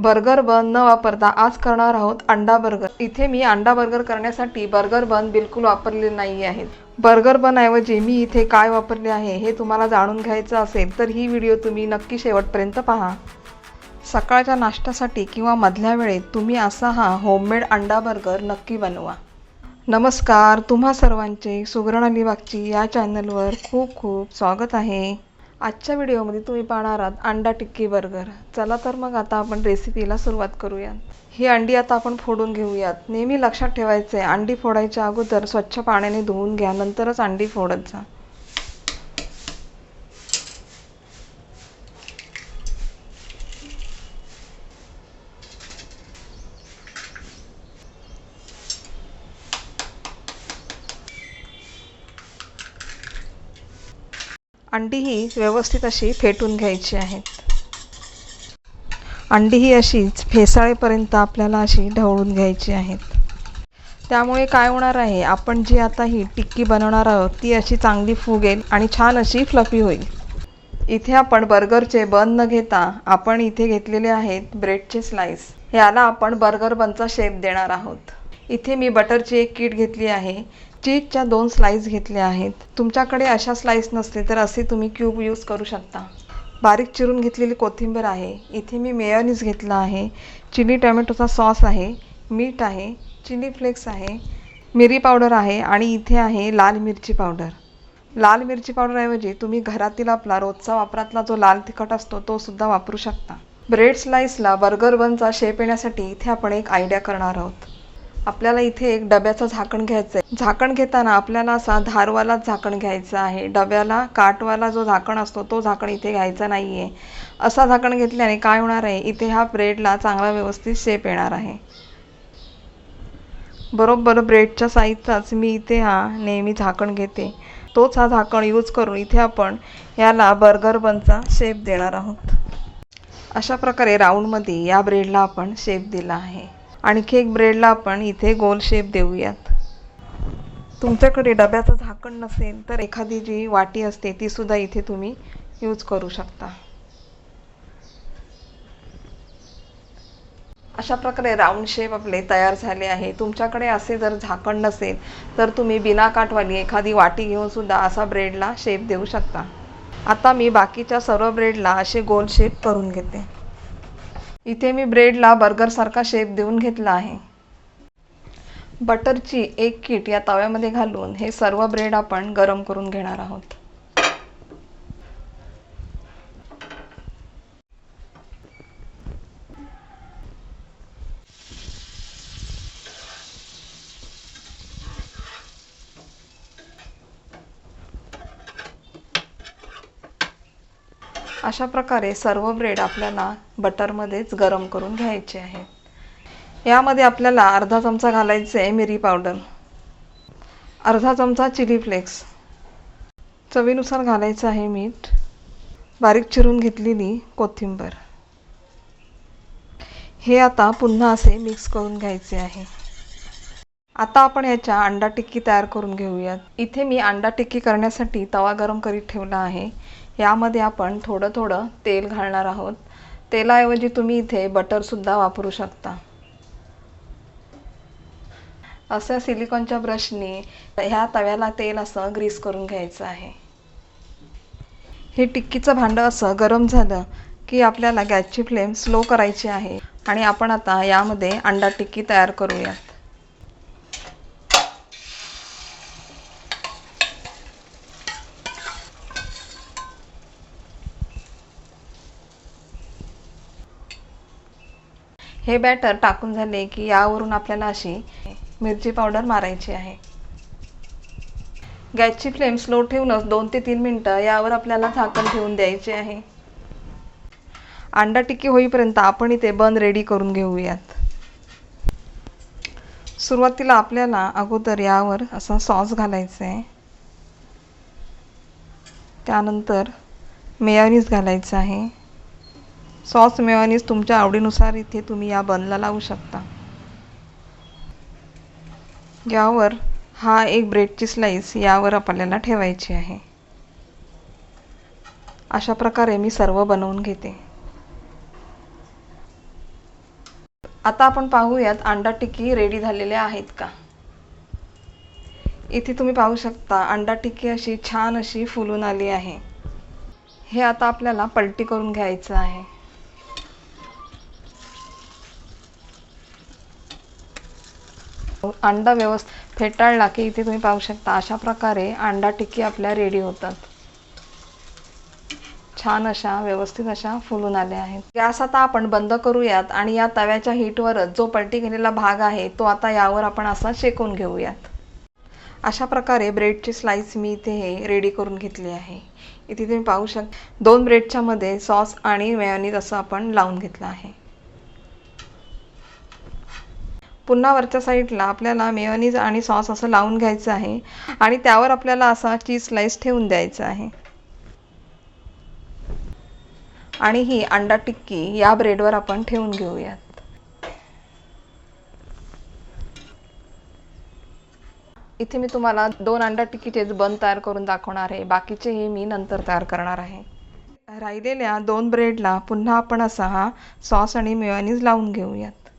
Burger bun न वापरता आज करणार आहोत अंडा बर्गर. इथे मी अंडा बर्गर करण्यासाठी बर्गर बन बिलकुल वापरले नाही आहेत. बर्गर बन ऐवजी मी इथे काय वापरले आहे हे तुम्हाला जाणून घ्यायचं असेल तर ही व्हिडिओ तुम्ही नक्की शेवटपर्यंत पहा. सकाळच्या नाश्त्यासाठी किंवा मधल्या वेळेत तुम्ही असा हा होममेड अंडा बर्गर नक्की बनवा. नमस्कार तुम्हा सर्वांचे सुगरण अलिबागची या चॅनलवर खूप खूप स्वागत आहे. आजच्या व्हिडिओमध्ये तुम्ही पाहणार आहात अंडा टिक्की बर्गर. चला तर मग आता आपण रेसिपीला सुरुवात करूयात. ही अंडी आता आपण फोडून घेऊयात. नेहमी लक्षात ठेवायचे आहे अंडी फोडायच्या अगोदर स्वच्छ पाण्याने धुवून घ्या नंतरच अंडी फोडत जा. अंडी ही व्यवस्थित अशी फेटून घ्यायची आहेत अंडी ही अशीच फेसाळेपर्यंत आपल्याला अशी ढवळून घ्यायची आहेत. त्यामुळे काय होणार आहे आपण जी आता ही टिक्की बनवणार आहोत ती अशी चांगली फुगेल आणि छान अशी फ्लफी होईल. इथे आपण बर्गरचे बन न घेता आपण इथे घेतलेले आहेत ब्रेडचे स्लाइस. याला आपण बर्गर बनचा शेप देणार आहोत. इथे मी बटरची एक किट घेतली आहे. चीजच्या दोन स्लाईस घेतल्या आहेत. तुमच्याकडे अशा स्लाईस नसते तर असे तुम्ही क्यूब यूज करू शकता. बारीक चिरून घेतलेली कोथिंबीर आहे. इथे मी मेयोनीज घेतला आहे. चिली टोमॅटोचा सॉस आहे. मीठ आहे. चिली फ्लेक्स आहे. मिरी पावडर आहे आणि इथे आहे लाल मिरची पावडर लाल मिरची पावडरऐवजी तुम्ही घरातील आपला रोजचा वापरातला जो लाल तिखट असतो तो सुद्धा वापरू शकता. ब्रेड स्लाईसला बर्गर बनचा शेप येण्यासाठी इथे आपण एक आयडिया करणार आहोत. आपल्याला इथे एक डब्याचं झाकण घ्यायचं आहे झाकण घेताना आपल्याला असा धारवालाच झाकण घ्यायचं आहे. डब्याला काटवाला जो झाकण असतो तो झाकण इथे घ्यायचा नाही आहे असा झाकण घेतल्याने काय होणार आहे? इथे हा ब्रेडला चांगला व्यवस्थित शेप येणार आहे. बरोबर ब्रेडच्या साईजचाच मी इथे हा नेहमी झाकण घेते. तोच हा झाकण यूज करून इथे आपण याला बर्गर बनचा शेप देणार आहोत. अशा प्रकारे राऊंडमध्ये या ब्रेडला आपण शेप दिला आहे. आणखी एक ब्रेडला आपण इथे गोल शेप देऊयात. तुमच्याकडे डब्याचं झाकण नसेल तर एखादी जी वाटी असते तीसुद्धा इथे तुम्ही यूज करू शकता. अशा प्रकारे राऊंड शेप आपले तयार झाले आहे. तुमच्याकडे असे जर झाकण नसेल तर तुम्ही बिना काठवाली एखादी वाटी घेऊन सुद्धा असा ब्रेडला शेप देऊ शकता. आता मी बाकीच्या सर्व ब्रेडला असे गोल शेप करून घेते. इथे मी ब्रेडला बर्गरसारखा शेप देऊन घेतला आहे. बटरची एक किट या तव्यामध्ये घालून हे सर्व ब्रेड आपण गरम करून घेणार आहोत. अशा प्रकारे सर्व ब्रेड आपल्याला बटरमध्येच गरम करून घ्यायचे आहेत यामध्ये आपल्याला अर्धा चमचा घालायचा आहे मिरी पावडर अर्धा चमचा चिली फ्लेक्स चवीनुसार घालायचं आहे मीठ. बारीक चिरून घेतलेली कोथिंबर. हे आता पुन्हा असे मिक्स करून घ्यायचे आहे. आता आपण याच्या अंडा टिक्की तयार करून घेऊयात. इथे मी अंडा टिक्की करण्यासाठी तवा गरम करीत ठेवला आहे. यामध्ये आपण थोडं थोडं तेल घालणार आहोत. तेलाऐवजी तुम्ही इथे बटरसुद्धा वापरू शकता. अशा सिलिकॉनच्या ब्रशनी ह्या तव्याला तेल असं ग्रीस करून घ्यायचं आहे. हे टिक्कीचं भांडं असं गरम झालं की आपल्याला गॅसची फ्लेम स्लो करायची आहे आणि आपण आता यामध्ये अंडा टिक्की तयार करूयात. हे बॅटर टाकून झाले की यावरून आपल्याला अशी मिरची पावडर मारायची आहे. गॅसची फ्लेम स्लो ठेवूनच दोन ते तीन मिनटं यावर आपल्याला झाकण ठेवून द्यायचे आहे. अंडा टिक्की होईपर्यंत आपण इथे बन रेडी करून घेऊयात. सुरुवातीला आपल्याला अगोदर यावर असा सॉस घालायचा आहे. त्यानंतर मेयोनीज घालायचं आहे. सॉस मेयोनीज तुमच्या आवडीनुसार इथे तुम्ही या बनला लावू शकता. यावर हा एक ब्रेडची स्लाईस यावर आपल्याला ठेवायची आहे. अशा प्रकारे मी सर्व बनवून घेते. आता आपण पाहूयात अंडा टिक्की रेडी झालेले आहेत का? इथे तुम्ही पाहू शकता अंडा टिक्की अशी छान अशी फुलून आली आहे. हे आता आपल्याला पलटी करून घ्यायचं आहे. अंडा व्यवस्थित फेटाळला की इथे तुम्ही पाहू शकता अशा प्रकारे अंडा टिक्की आपल्या रेडी होतात. छान अशा व्यवस्थित अशा फुलून आल्या आहेत. गॅस आता आपण बंद करूयात आणि या तव्याच्या हीटवरच जो पलटी गेलेला भाग आहे तो आता यावर आपण असा शेकून घेऊयात. अशा प्रकारे ब्रेडची स्लाइस मी इथे हे रेडी करून घेतली आहे. इथे तुम्ही पाहू शकता दोन ब्रेडच्या मध्ये सॉस आणि मेयोनीज असं आपण लावून घेतलं आहे. पुन्हा वरच्या साईडला आपल्याला मेयोनीज आणि सॉस असं लावून घ्यायचं आहे. आणि त्यावर आपल्याला असा चीज स्लाइस ठेवून द्यायचा आहे. आणि ही अंडा टिक्की या ब्रेडवर आपण ठेवून घेऊयात. इथे मी तुम्हाला दोन अंडा टिक्कीचेच बन तयार करून दाखवणार आहे. बाकीचे हे मी नंतर तयार करणार आहे. राहिलेल्या दोन ब्रेडला पुन्हा आपण असा हा सॉस आणि मेयोनीज लावून घेऊयात.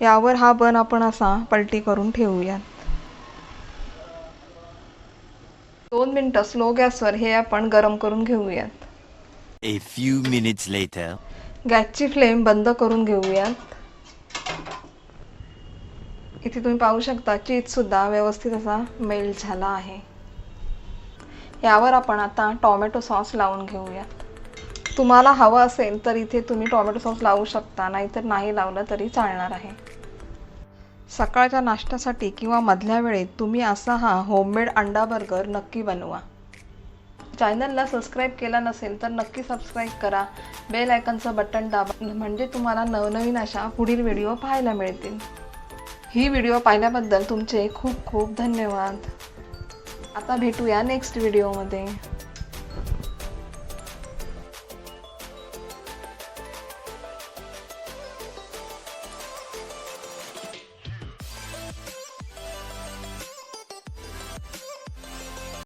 यावर हा बन आपण असा पलटी करून ठेवूयात. दोन मिनटं स्लो गॅसवर हे आपण गरम करून घेऊयात. A few minutes later. गॅसची फ्लेम बंद करून घेऊयात. इथे तुम्ही पाहू शकता चीज सुद्धा व्यवस्थित असा मेल्ट झाला आहे. यावर आपण आता टॉमॅटो सॉस लावून घेऊयात. तुम्हाला हवं असेल तर इथे तुम्ही टॉमॅटो सॉस लावू शकता नाहीतर नाही लावलं तरी चालणार आहे. सकाळच्या नाश्त्यासाठी किंवा मधल्या वेळेत तुम्ही असा हा होममेड अंडा बर्गर नक्की बनवा. चॅनलला सबस्क्राईब केला नसेल तर नक्की सबस्क्राईब करा. बेल आयकनचं बटन दाबा म्हणजे तुम्हाला नवनवीन अशा पुढील व्हिडिओ पाहायला मिळतील. ही व्हिडिओ पाहिल्याबद्दल तुमचे खूप खूप धन्यवाद. आता भेटूया नेक्स्ट व्हिडिओमध्ये